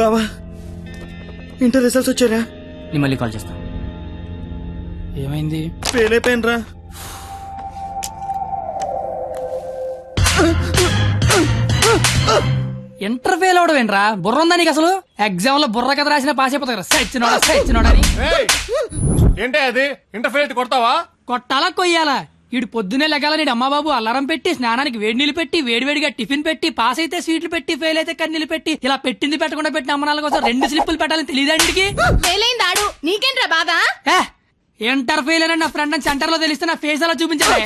బావా inter results వచ్చారా నేను మళ్ళీ కాల్ చేస్తాను ఏమైంది? ఫెయిల్ అయిపోయినరా ఇంటర్ ఫెయిల్ అవడం ఏంట్రా? బుర్ర ఉందా నీకు అసలు? ఎగ్జామ్లో బుర్ర కథ రాసిన పాస్ సచ్చినోడా సచ్చినోడా అని! ఏంటే అది? ఇంటర్ఫేర్ కొడతావా? కొట్టాలా కొయ్యాలా? ఈడు పొద్దునే లెగాల నీడు అమ్మబాబు అల్లారం పెట్టి స్నానానికి వేడి నీళ్ళు పెట్టి వేడివేడిగా టిఫిన్ పెట్టి పాస్ అయితే స్వీట్లు పెట్టి ఫెయిల్ అయితే కన్నీళ్ళు పెట్టి ఇలా పెట్టింది పెట్టకుండా పెట్టిన అమ్మనాల కోసం రెండు స్లిప్పులు పెట్టాలని తెలియదా ఇంటికి ఫెయిలైంది ఆడు. నీకేంట్రా బాధ? ఇంటర్ ఫెయిల్ అని నా ఫ్రెండ్ అని సెంటర్లో తెలిస్తే నా ఫేస్ అలా చూపించాలి.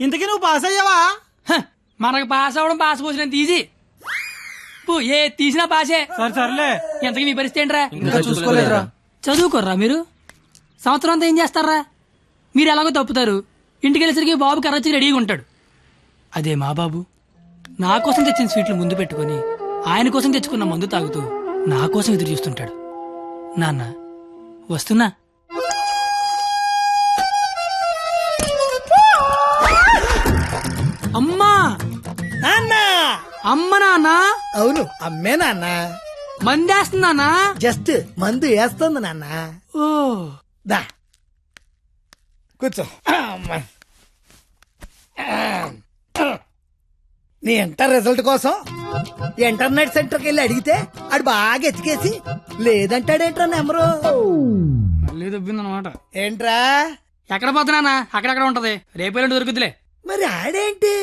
ఇంతకీ నువ్వు పాస్ అయ్యావా? హ, మనకు పాస్ అవ్వడం పాస్ పోసినంత ఈజీ. ఏ తీసినా పాసే. సరే సర్లే. ఎంతకి మీ పరిస్థితి ఏంట్రా? చూసుకోలేదురా చదువుకోర్రా మీరు? సంవత్సరం అంతా ఏం చేస్తారా? మీరు ఎలాగో తప్పుతారు. ఇంటికి వెళ్ళేసరికి బాబు కర్రచ్చి రెడీగా ఉంటాడు. అదే మా బాబు. నా కోసం తెచ్చిన స్వీట్లు ముందు పెట్టుకొని ఆయన కోసం తెచ్చుకున్న మందు తాగుతూ నా కోసం ఎదురు చూస్తుంటాడు. నాన్న వస్తున్నా? అమ్మా! నాన్న! అమ్మ నాన్న! అవును అమ్మే నాన్న. మందేస్తున్నానా జస్ట్ మందు వేస్తుంది నాన్న. ఓ! దా. కూర్చో. అమ్మా. నీ ఇంటర్ రిజల్ట్ కోసం ఇంటర్నెట్ సెంటర్కి వెళ్ళి అడిగితే ఆడు బాగా ఎతికేసి లేదంటాడేంట్రా నెంబరు? మళ్ళీ దొబ్బిందనమాట. ఏంట్రా? ఎక్కడ పోతున్నానా? అక్కడక్కడ ఉంటది? రేపేళ్ళు దొరుకుతులే మరి ఆడేంటి?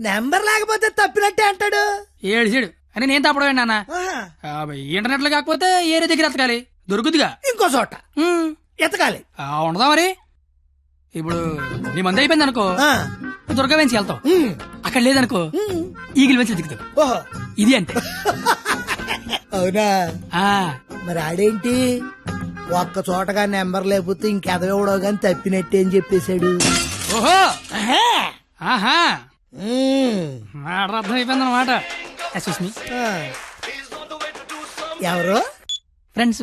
నెంబర్ లేకపోతే తప్పినట్టే అంటాడు. ఏడు సీడు అని నేను తప్పడం నాన్న. ఇంటర్నెట్లో కాకపోతే ఏరే దగ్గర ఎతకాలి. దొరుకుద్దిగా. ఇంకో చోట. ఉమ్, ఎతకాలి. ఆ, ఉండదా మరి? ఇప్పుడు నీ మంది అయిపోయింది అనుకో. దుర్గా వెంచి వెళ్తావు. అక్కడ లేదనుకో. ఈగిల్ వెంచి దిగుతావు ఓహో. ఇది అంతే. అవునా? మరి ఆడేంటి? ఒక్క చోటగా నెంబర్ లేకపోతే ఇంకెదవడో గాని తప్పినట్టే అని చెప్పేశాడు. ఓహో. ఆహా. మాట అర్థం అయిపోయింది అనమాట. ఎవరు? ఫ్రెండ్స్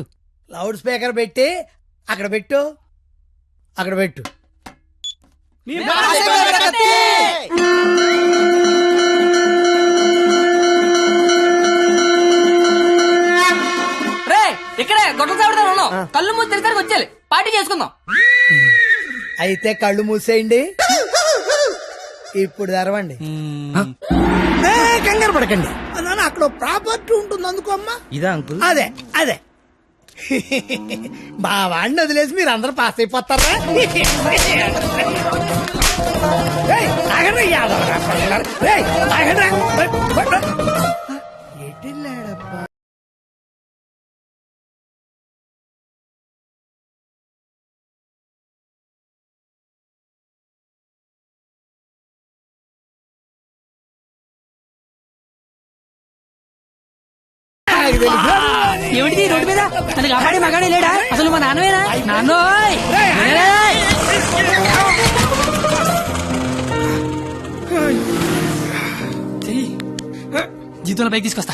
లౌడ్ స్పీకర్ పెట్టి అక్కడ పెట్టు. అక్కడ పెట్టు. రే ఇక్కడే గొడవ చావడదా ఉన్నాం. కళ్ళు మూసి తెరిసరికి వచ్చేయాలి. పార్టీ చేసుకుందాం. అయితే కళ్ళు మూసేయండి. ఇప్పుడు తెరవండి. ఏ, కంగారు పడకండి. నాన్న అక్కడ ప్రాపర్టీ ఉంటుంది అందుకో అమ్మా. ఇదా అంకుల్? అదే అదే. మా వాడిని వదిలేసి మీరు అందరూ పాస్ అయిపోతారా? తెలుసు. ఏమిటి రోడ్డు మీద? నన్ను కాపాడి మగాడే లేడా? అసలు మా నాన్నవేనా? నాన్నోయ్! జీతంలో పైకి తీసుకొస్తా.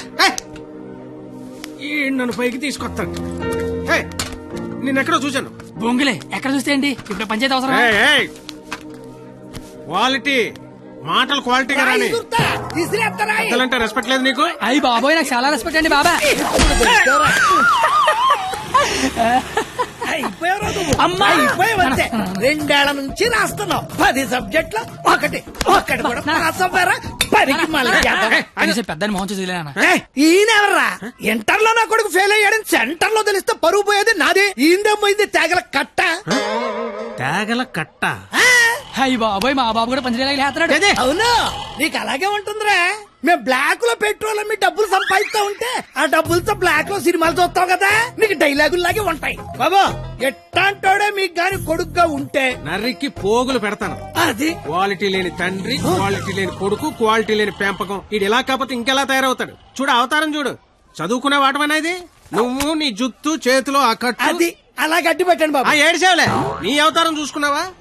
ఈ నన్ను పైకి తీసుకొస్తాడు. ఏయ్, నిన్నెక్కడో చూశాను. బొంగులే ఎక్కడ చూస్తే ఏంటి? ఇప్పుడు పంచాయతీ అవసరం ఏయ్, ఏయ్. క్వాలిటీ మాటలు క్వాలిటీగా రాని? పెద్దలంటే రెస్పెక్ట్ లేదు నీకు? అయ్యి బాబోయ్ నాకు చాలా రెస్పెక్ట్ అండి బాబా. అమ్మా! అంతే. రెండేళ్ళ నుంచి రాస్తున్నావు. పది సబ్జెక్టులు ఒకటి. ఒకటి కూడా పెద్దని మోహన్ చూసి వదిలేనా? ఏయ్, ఈయనెవర్రా ఇంటర్లో నా కొడుకు ఫెయిల్ అయ్యాడని సెంటర్లో తెలిస్తే పరువు పోయేది నాది. ఈందే పోయింది తేగల కట్ట. తేగల కట్ట? ఆ, అయ్యి బాబోయ్ మా బాబు కూడా పంచలేలాగా లేస్తున్నాడు. అవును. నీకు అలాగే ఉంటుందిరా. మేము బ్లాక్లో పెట్రోల్ మీ డబ్బులు సంపాదిస్తా ఉంటే ఆ డబ్బులతో బ్లాక్లో సినిమాలు చూస్తావు కదా? నీకు డైలాగులు లాగే ఉంటాయి. బాబా ఎట్టాంటోడే మీకు గాని కొడుకుగా ఉంటే? నర్రికి పోగులు పెడతాను. అది? క్వాలిటీ లేని తండ్రి క్వాలిటీ లేని కొడుకు క్వాలిటీ లేని పెంపకం. ఇది ఇలా కాకపోతే ఇంకెలా తయారవుతాడు? చూడు అవతారం చూడు. చదువుకునే వాటమేనా ఇది నువ్వు నీ జుత్తు చేతిలో ఆ కట్టు. అది. అలా గట్టి పెట్టండి బాబా. ఏడిసేవలే నీ అవతారం చూసుకున్నావా?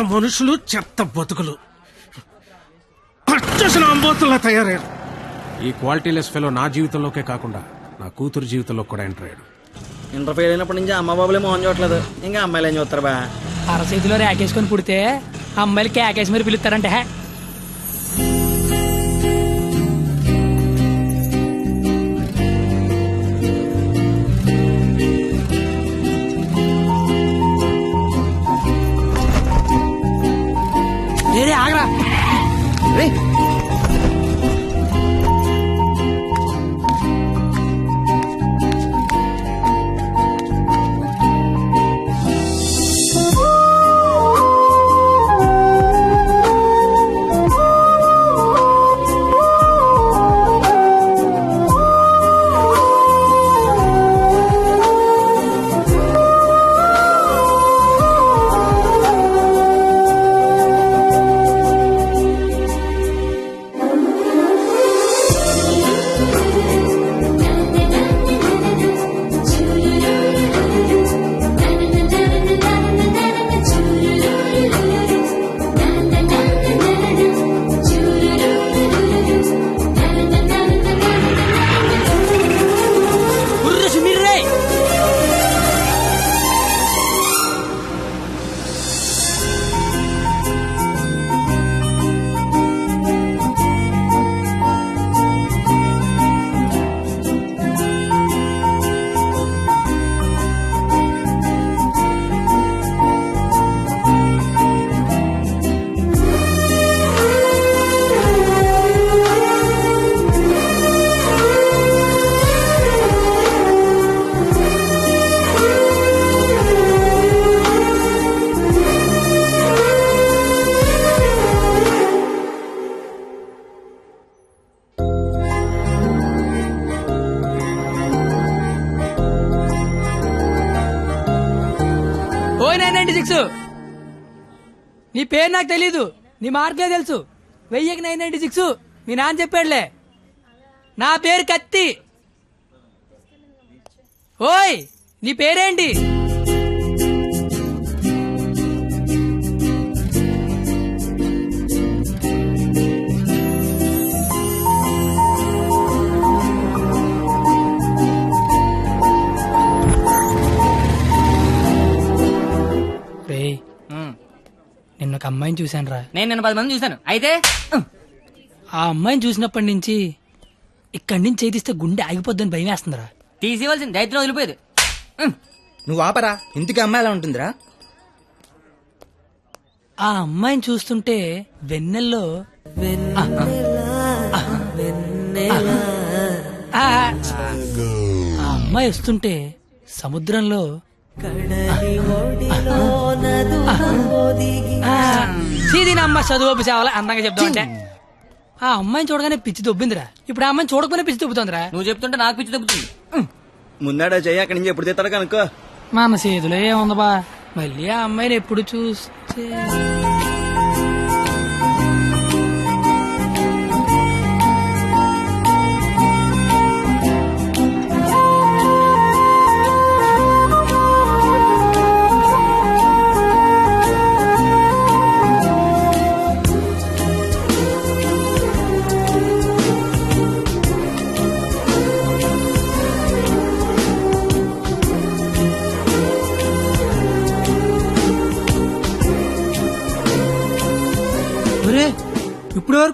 చెత్త మనుషులు చెత్త బతుకులు. అంబోతుల్లా తయారయ్యారు. ఈ క్వాలిటీ లెస్ ఫెలో నా జీవితంలోకే కాకుండా నా కూతురు జీవితంలో కూడా ఎంటర్ అయ్యాడు. ఇంటర్ ఫెయిల్ అయినప్పటి నుంచి అమ్మ బాబులే మోహన్ చూడట్లేదు ఇంకా అమ్మాయిలు ఏం చూస్తారు బా? అరచేతిలో రేకేసుకొని పుడితే అమ్మాయిలు కేకేసి మరి పిలుస్తారంటే. ఓ నైన్ నైన్టీ సిక్స్ నీ పేరు నాకు తెలీదు నీ మార్కులే తెలుసు వెయ్యికి నైన్ నైన్టీ సిక్స్ మీ నాన్న చెప్పాడులే నా పేరు కత్తి ఓయ్ నీ పేరేంటి నిన్న ఒక అమ్మాయిని చూశాను రా నేను నిన్న పది మంది చూశాను అయితే ఆ అమ్మాయిని చూసినప్పటి నుంచి ఇక్కడి నుంచి చేతిస్తే గుండె ఆగిపోద్దని భయం వేస్తుందిరా తీసేవలసిన దైత్యం వదిలిపోయేది నువ్వు ఆపరా ఇంటికి అమ్మాయి ఎలా ఉంటుందిరా ఆ అమ్మాయిని చూస్తుంటే వెన్నెల్లో ఆ అమ్మాయి వస్తుంటే సముద్రంలో సీదీనమ్మ చదువు సేవలు అందంగా చెప్తామంటే ఆ అమ్మాయిని చూడగానే పిచ్చి దొబ్బిందిరా. ఇప్పుడు ఆ అమ్మాయిని చూడకపోయినా పిచ్చి దొబ్బుతుందిరా. నువ్వు చెప్తుంటే నాకు పిచ్చి తగ్గుతుంది ముందాడా చెయ్యి అక్కడి నుంచి ఎప్పుడు తీస్తాడు కనుక్కో. మన చేతిలో ఏముంది బా మళ్ళీ ఆ అమ్మాయిని ఎప్పుడు చూస్తే?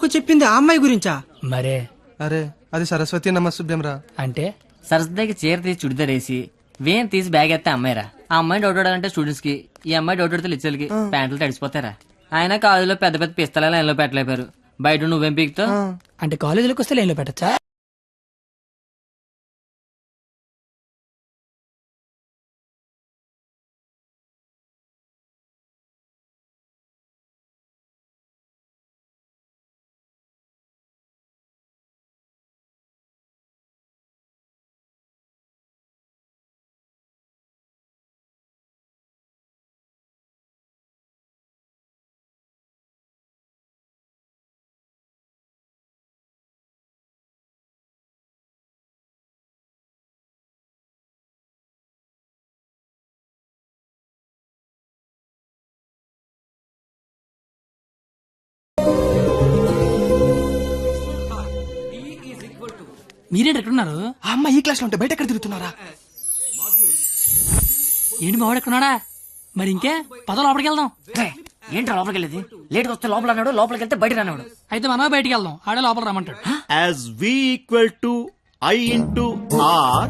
వరకు చెప్పింది ఆ అమ్మాయి గురించా? మరే. అరే అది సరస్వతి నమస్తుభ్యం రా. అంటే? సరస్వతికి చీర తీసి చుడిదార్ వేసి వేన్ తీసి బ్యాగ్ ఎత్తే అమ్మాయిరా. ఆ అమ్మాయి డౌట్ అంటే స్టూడెంట్స్కి ఈ అమ్మాయి డౌట్ అడితే లిచ్చలకి ప్యాంట్లు తడిసిపోతారా ఆయన కాలేజీలో పెద్ద పెద్ద పిస్తలాలు లైన్లో పెట్టలేపారు. బయట నువ్వేం పీకుతావు? అంటే కాలేజీలోకి వస్తే లైన్లో పెట్టచ్చా? మీరేంటి ఎక్కడున్నారు ఆ అమ్మాయి ఈ క్లాస్లో ఉంటే బయట ఎక్కడ తిరుగుతున్నారా? ఏంటి మావాడు ఎక్కడున్నాడా మరి ఇంకే? పద లోపలికి వెళ్దాం. రే, ఏంట్రా లోపలికి వెళ్ళేది? లేట్గా వస్తే లోపల అన్నాడు లోపలికి వెళ్తే బయట అన్నాడు అయితే మనమే బయటికి వెళ్దాం. ఆడే లోపల రమ్మంటాడు. as v equal to i into r